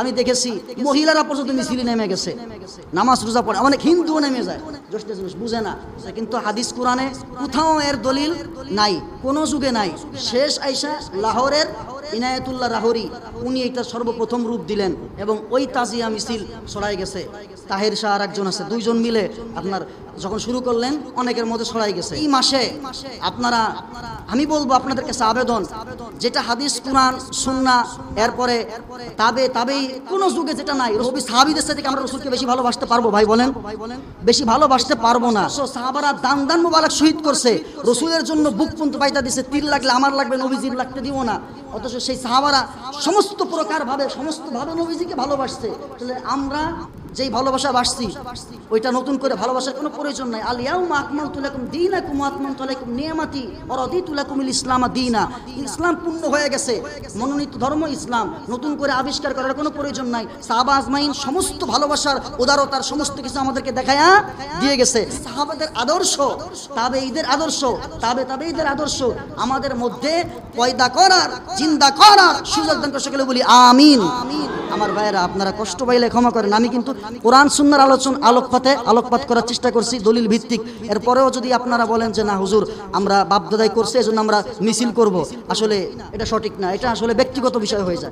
আমি দেখেছি, মহিলারা পর্যন্ত মিছিলে নেমে গেছে। নামাজ রোজা পড়ে, অনেক হিন্দুও নেমে যায়। জিনিস বুঝে না। কিন্তু হাদিস কোরআনে কোথাও এর দলিল নাই, কোনো যুগে নাই। শেষ আইসা লাহোরের ইনায়েতুল্লাহ রাহরি, উনি এটা সর্বপ্রথম রূপ দিলেন এবং ওই তাজিয়া মিছিল ছড়াই গেছে। তাহের শাহ আর একজন আছে, দুইজন মিলে আপনার যখন শুরু করলেন, অনেকের মধ্যে ছড়াই গেছে। এই মাসে আপনারা আমি বলব আপনাদের আবেদন যেটা হাদিস, কোরআন, সুন্না, এরপরে তাবে, তাবেই, কোন যুগে যেটা নাই। রবি সাহাবিদের সাথে আমরা রসুলকে বেশি ভালোবাসতে পারব ভাই বলেন? বেশি ভালোবাসতে পারব না। সাহাবারা দান দান মোবারক শহীদ করছে। রসুলের জন্য বুক পন্ত পাইতা দিছে। তীর লাগলে, আমার লাগবে, নবীজির লাগতে দিব না। অথচ সেই সাহাবারা সমস্ত প্রকার ভাবে সমস্ত ভাবে নবীজিকে ভালোবাসছে। তাহলে আমরা যেই ভালোবাসা বাসছি, ওইটা নতুন করে ভালোবাসার কোনো প্রয়োজন নাই। আলিয়াউমা আকমাল তুলাকুম দিনাকুম আতমান তুলাকুম নিয়ামাতি অরদি তুলাকুমিল ইসলাম দিনা। ইসলাম পূর্ণ হয়ে গেছে। মনোনীত ধর্ম ইসলাম। নতুন করে আবিষ্কার করার কোনো প্রয়োজন নাই। সাহাবা আজমাইন সমস্ত ভালোবাসার উদারতার সমস্ত কিছু আমাদেরকে দেখায়া দিয়ে গেছে। সাহাবাদের আদর্শ তাবে ঈদের আদর্শ, তাবে তাবে ঈদের আদর্শ, আমাদের মধ্যে পয়দা করার চিন্তা করার সুযোগ দান করে সকলে বলি আমিন আমিন। আমার ভাইয়েরা, আপনারা কষ্ট পাইলে ক্ষমা করেন। আমি কিন্তু কোরআন, সুন্নার আলোচন, আলোকপাতে আলোকপাত করার চেষ্টা করছি দলিল ভিত্তিক এরপরেও যদি আপনারা বলেন যে, না, হুজুর, আমরা বাপদাদাই করছি, এজন্য আমরা মিছিল করব। আসলে এটা সঠিক না, এটা আসলে ব্যক্তিগত বিষয় হয়ে যায়।